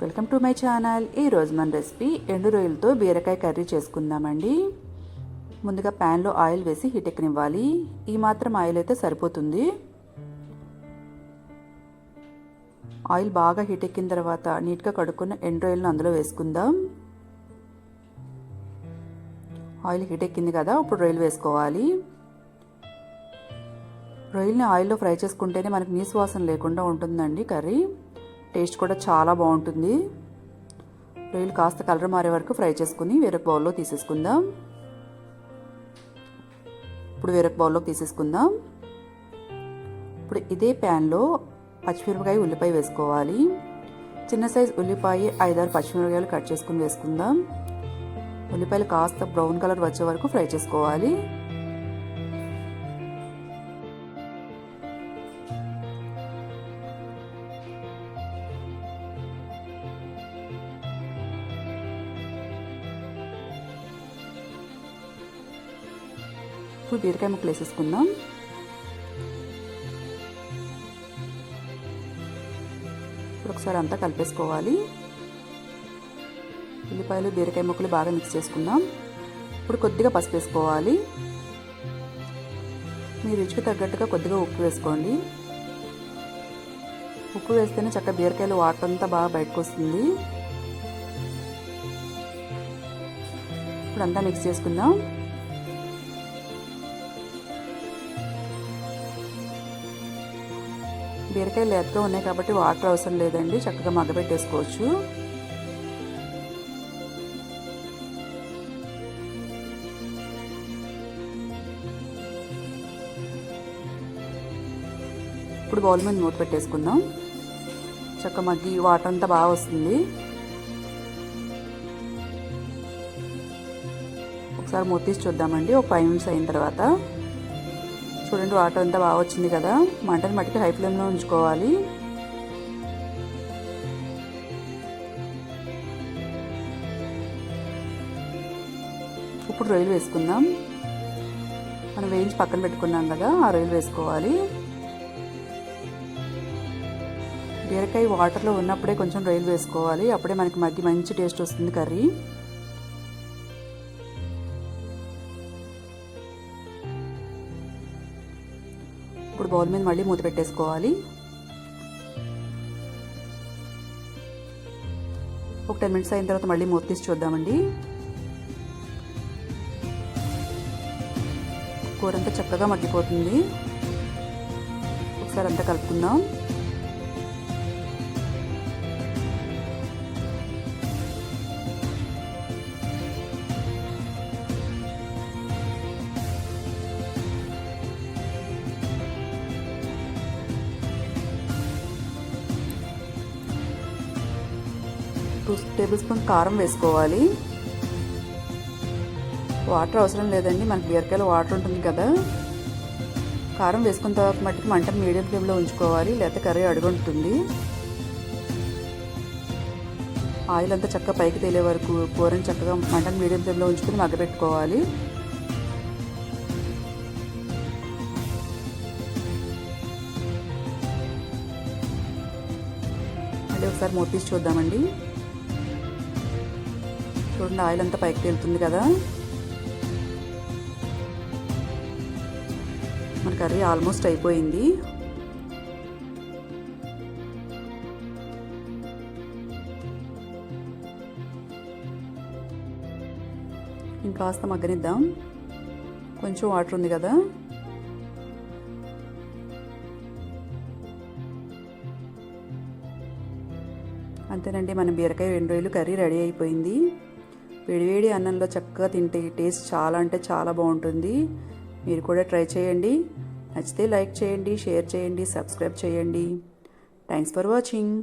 Welcome to my channel. ఈరోజు మన recipe ఎండు రొయ్యలతో బీరకాయ కర్రీ చేసుకుందామండి. ముందుగా ప్యాన్లో ఆయిల్ వేసి హీట్ ఎక్కనివ్వాలి. ఈ మాత్రం ఆయిల్ అయితే సరిపోతుంది. ఆయిల్ బాగా హీట్ ఎక్కిన తర్వాత నీట్గా కడుక్కున్న ఎండు రొయ్యలను అందులో వేసుకుందాం. ఆయిల్ హీట్ ఎక్కింది కదా ఇప్పుడు రొయ్యలు వేసుకోవాలి. రొయ్యల్ని ఆయిల్లో ఫ్రై చేసుకుంటేనే మనకి నీసు వాసన లేకుండా ఉంటుందండి కర్రీ. టేస్ట్ కూడా చాలా బాగుంటుంది. రొయ్యలు కాస్త కలర్ మారే వరకు ఫ్రై చేసుకుని వేరొక బౌల్లో తీసేసుకుందాం. ఇప్పుడు వేరొక బౌల్లోకి తీసేసుకుందాం. ఇప్పుడు ఇదే ప్యాన్లో పచ్చిమిరపకాయ ఉల్లిపాయ వేసుకోవాలి. చిన్న సైజ్ ఉల్లిపాయ ఐదారు పచ్చిమిరపకాయలు కట్ చేసుకుని వేసుకుందాం. ఉల్లిపాయలు కాస్త బ్రౌన్ కలర్ వచ్చే వరకు ఫ్రై చేసుకోవాలి. ఇప్పుడు బీరకాయ ముక్కలు వేసేసుకుందాం. ఇప్పుడు ఒకసారి అంతా కలిపేసుకోవాలి. ఉల్లిపాయలు బీరకాయ ముక్కలు బాగా మిక్స్ చేసుకుందాం. ఇప్పుడు కొద్దిగా పసుపు వేసుకోవాలి. మీ రుచికి తగ్గట్టుగా కొద్దిగా ఉప్పు వేసుకోండి. ఉప్పు వేస్తేనే చక్క బీరకాయలు వాటర్ అంతా బాగా బయటకు వస్తుంది. ఇప్పుడు అంతా మిక్స్ చేసుకుందాం. బీరకాయలు లేతగా ఉన్నాయి కాబట్టి వాటర్ అవసరం లేదండి. చక్కగా మగ్గబెట్టేసుకోవచ్చు. ఇప్పుడు బౌల్ మీద మూత పెట్టేసుకుందాం. చక్క మగ్గి వాటర్ అంతా బాగా వస్తుంది. ఒకసారి మూత తీసి చూద్దామండి. ఒక ఫైవ్ మినిట్స్ అయిన తర్వాత. చూడండి వాటర్ అంతా బాగా వచ్చింది కదా. మంటని మట్టికి హై ఫ్లేమ్లో ఉంచుకోవాలి. ఇప్పుడు రొయ్యలు వేసుకుందాం. మనం వేయించి పక్కన పెట్టుకున్నాం కదా ఆ రొయ్యలు వేసుకోవాలి. బీరకాయ వాటర్లో ఉన్నప్పుడే కొంచెం రొయ్యలు వేసుకోవాలి. అప్పుడే మనకి మగ్గి మంచి టేస్ట్ వస్తుంది కర్రీ. ఇప్పుడు బౌల్ మీద మళ్ళీ మూత పెట్టేసుకోవాలి. ఒక టెన్ మినిట్స్ అయిన తర్వాత మళ్ళీ మూత తీసి చూద్దామండి. కూర అంతా చక్కగా మగ్గిపోతుంది. ఒకసారి అంతా కలుపుకుందాం. టూ టేబుల్ స్పూన్ కారం వేసుకోవాలి. వాటర్ అవసరం లేదండి మనకి బీరకాయలు వాటర్ ఉంటుంది కదా. కారం వేసుకున్న తర్వాత మట్టికి మంట మీడియం ఫ్లేమ్లో ఉంచుకోవాలి లేకపోతే కర్రీ అడుగుంటుంది ఆయిల్ అంతా చక్కగా పైకి తేలే వరకు కూరని చక్కగా మంటను మీడియం ఫ్లేమ్లో ఉంచుకొని మగ్గబెట్టుకోవాలి మళ్ళీ ఒకసారి మూత తీసి చూద్దామండి. చూడండి ఆయిల్ అంతా పైకి తేలుతుంది కదా. మన కర్రీ ఆల్మోస్ట్ అయిపోయింది. ఇంకాస్త మగ్గనిద్దాం. కొంచెం వాటర్ ఉంది కదా. అంతేనండి మన బీరకాయ రెండు రోజులు కర్రీ రెడీ అయిపోయింది. వేడివేడి అన్నంలో చక్కగా తింటే టేస్ట్ చాలా అంటే చాలా బాగుంటుంది. మీరు కూడా ట్రై చేయండి. నచ్చితే లైక్ చేయండి షేర్ చేయండి సబ్స్క్రైబ్ చేయండి. Thanks for watching